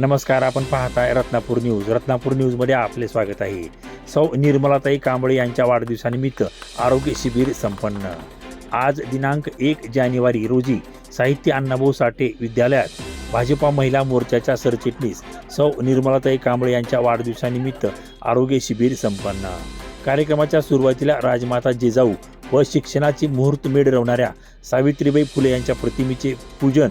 नमस्कार आपण पाहताय रत्नापूर न्यूज. रत्नापूर न्यूजमध्ये आपले स्वागत आहे. सौ निर्मलाताई कांबळे यांच्या वाढदिवसानिमित्त आरोग्य शिबिर संपन्न. आज दिनांक एक जानेवारी रोजी साहित्य अण्णाभाऊ साठे विद्यालयात भाजपा महिला मोर्चाच्या सरचिटणीस सौ निर्मलाताई कांबळे यांच्या वाढदिवसानिमित्त आरोग्य शिबिर संपन्न. कार्यक्रमाच्या सुरुवातीला राजमाता जिजाऊ व शिक्षणाची मुहूर्तमेढ रवणाऱ्या सावित्रीबाई फुले यांच्या प्रतिमेचे पूजन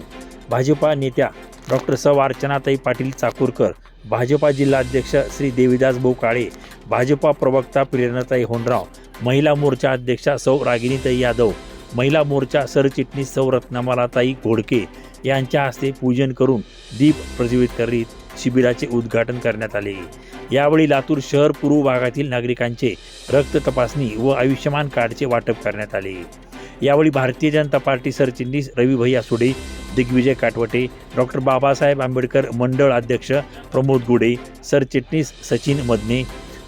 भाजपा नेत्या डॉक्टर सौ. अर्चनाताई पाटील चाकूरकर भाजपा जिल्हाध्यक्ष श्री देवीदास भाऊ काळे भाजपा प्रवक्ता प्रेरणाताई होनराव महिला मोर्चा अध्यक्षा सौ. रागिनीताई यादव महिला मोर्चा सरचिटणीस सौ. रत्नमालाताई घोडके यांच्या हस्ते पूजन करून दीप प्रज्वलित करीत शिबिराचे उद्घाटन करण्यात आले. यावेळी लातूर शहर पूर्व भागातील नागरिकांचे रक्त तपासणी व आयुष्यमान कार्डचे वाटप करण्यात आले. यावेळी भारतीय जनता पार्टी सरचिटणीस रवी भैया सुडे दिग्विजय काटवटे डॉक्टर बाबासाहेब आंबेडकर मंडळ अध्यक्ष प्रमोद गुडे सरचिटणीस सचिन मदने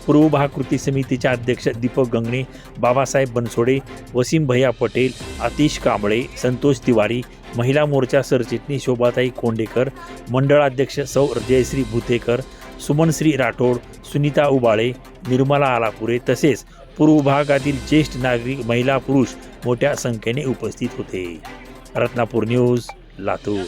पूर्व भाग कृती समितीचे अध्यक्ष दीपक गंगणे बाबासाहेब बनसोडे वसीम भैया पटेल आतिश कांबळे संतोष तिवारी महिला मोर्चा सरचिटणीस शोभाताई कोंडेकर मंडळाध्यक्ष सौ जयश्री भुतेकर सुमनश्री राठोड सुनीता उबाळे निर्मला आलापुरे तसेच पूर्व भागातील ज्येष्ठ नागरिक महिला पुरुष मोठ्या संख्येने उपस्थित होते. रत्नापूर न्यूज. लातूर